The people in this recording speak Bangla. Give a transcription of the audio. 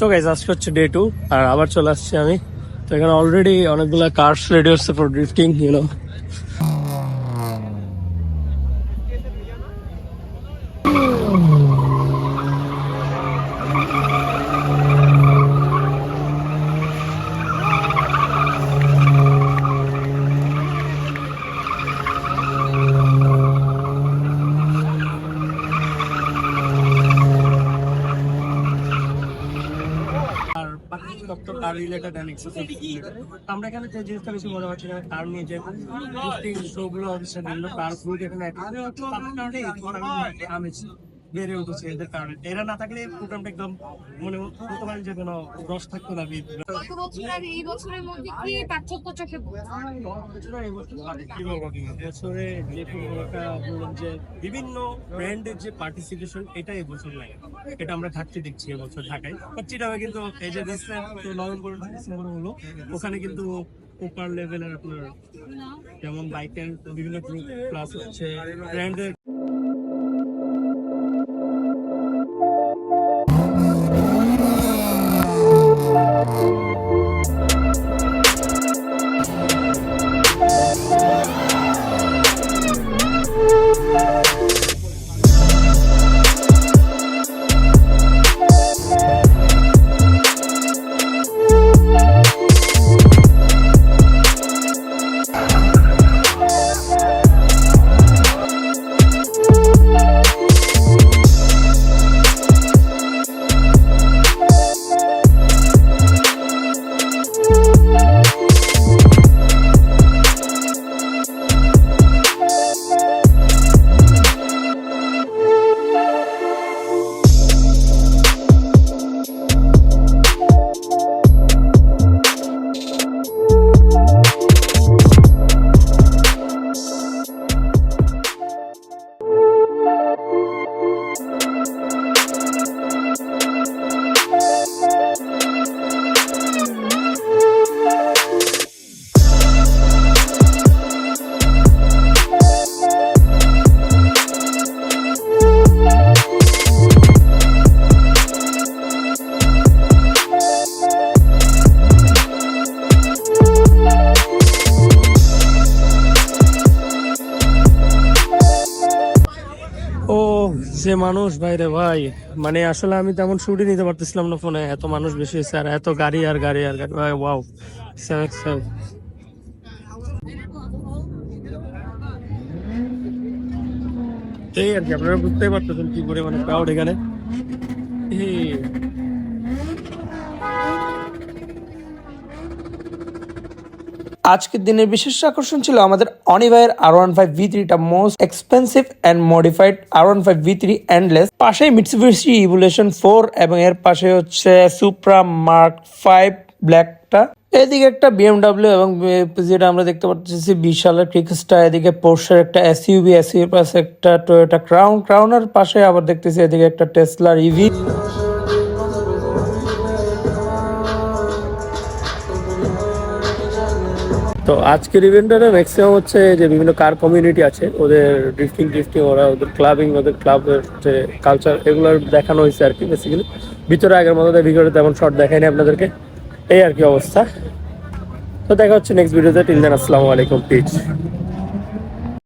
তো গাইজ আজকে হচ্ছে ডে টু আর আবার চলে আসছি আমি। তো এখানে অলরেডি অনেকগুলো কার্স রেডি হচ্ছে ফর ড্রিফটিং ইউনো আর সব রিলেটেড রিলেটেড আমরা এখানে যে জিনিসটা বেশি মনে হচ্ছে কার নিয়ে যে শোগুলো হচ্ছে বিভিন্ন কার গ্রুপ এখানে তার আমেজ। বেড়ে উঠেছে এদের কারণে। এরা না থাকলে প্রোগ্রামটা একদম মনে হতে পারেন যে কোনো রস থাকতো না গত বছর আর এই বছরের মধ্যে কি পার্থক্য চোখে কি বলব বছরে যে একটা বললাম যে বিভিন্ন ব্র্যান্ডের যে পার্টিসিপেশন এটা এবছর লাগে। এটা আমরা ঘাটতি দেখছি এবছর ঢাকায়। চিটাবে কিন্তু এই যে রিসেন্ট তো নভেম্বর ডিসেম্বর হলো ওখানে কিন্তু উপর লেভেলের আপনার যেমন বাইকের বিভিন্ন গ্রুপ প্লাস হচ্ছে ব্র্যান্ডের যে মানুষ বাইরে ভাই মানে আসলে আমি তেমন শুটই নিতে পারতেছিলাম না ফোনে। এত মানুষ বেশি হয়েছে, আর এত গাড়ি আর গাড়ি আর গাড়ি। ভাই ওয়াও এই আর কি, আপনারা বুঝতেই পারতেছেন কি পরিমাণে ক্রাউড এখানে। আজকের দিনের বিশেষ আকর্ষণ ছিল আমাদের অনিভাইয়ের আর ওয়ান ফাইভ ভি থ্রিটা most expensive and modified R one five V three endless পাশেই মিটসুবিশি ইভুলেশন ফোর এবং এর পাশে হচ্ছে সুপ্রা মার্ক ফাইভ ব্ল্যাকটা এদিকে একটা বিএমডাব্লিউ এবং যেটা আমরা দেখতে পাচ্ছি বিশালের ক্রিকস্টা এদিকে পোর্শের একটা এসইউবি এসইউর পাশে একটা টয়োটা ক্রাউন ক্রাউনের পাশে আবার দেখতেছি এদিকে একটা টেসলার ইভি তো আজকের ইভেন্টটা ম্যাক্সিমাম হচ্ছে যে বিভিন্ন কার কমিউনিটি আছে, ওদের ড্রিফটিং ড্রিফটিং ওরা ওদের ক্লাবিং ওদের ক্লাবের যে কালচার এগুলো দেখানো হয়েছে আর কি বেসিক্যালি ভিতরে আগের মতো ভিডিওতে তেমন শর্ট দেখায়নি আপনাদেরকে। এই আর কি অবস্থা। তো দেখা হচ্ছে নেক্সট ভিডিওতে টিল দেন আসসালামু আলাইকুম পিচ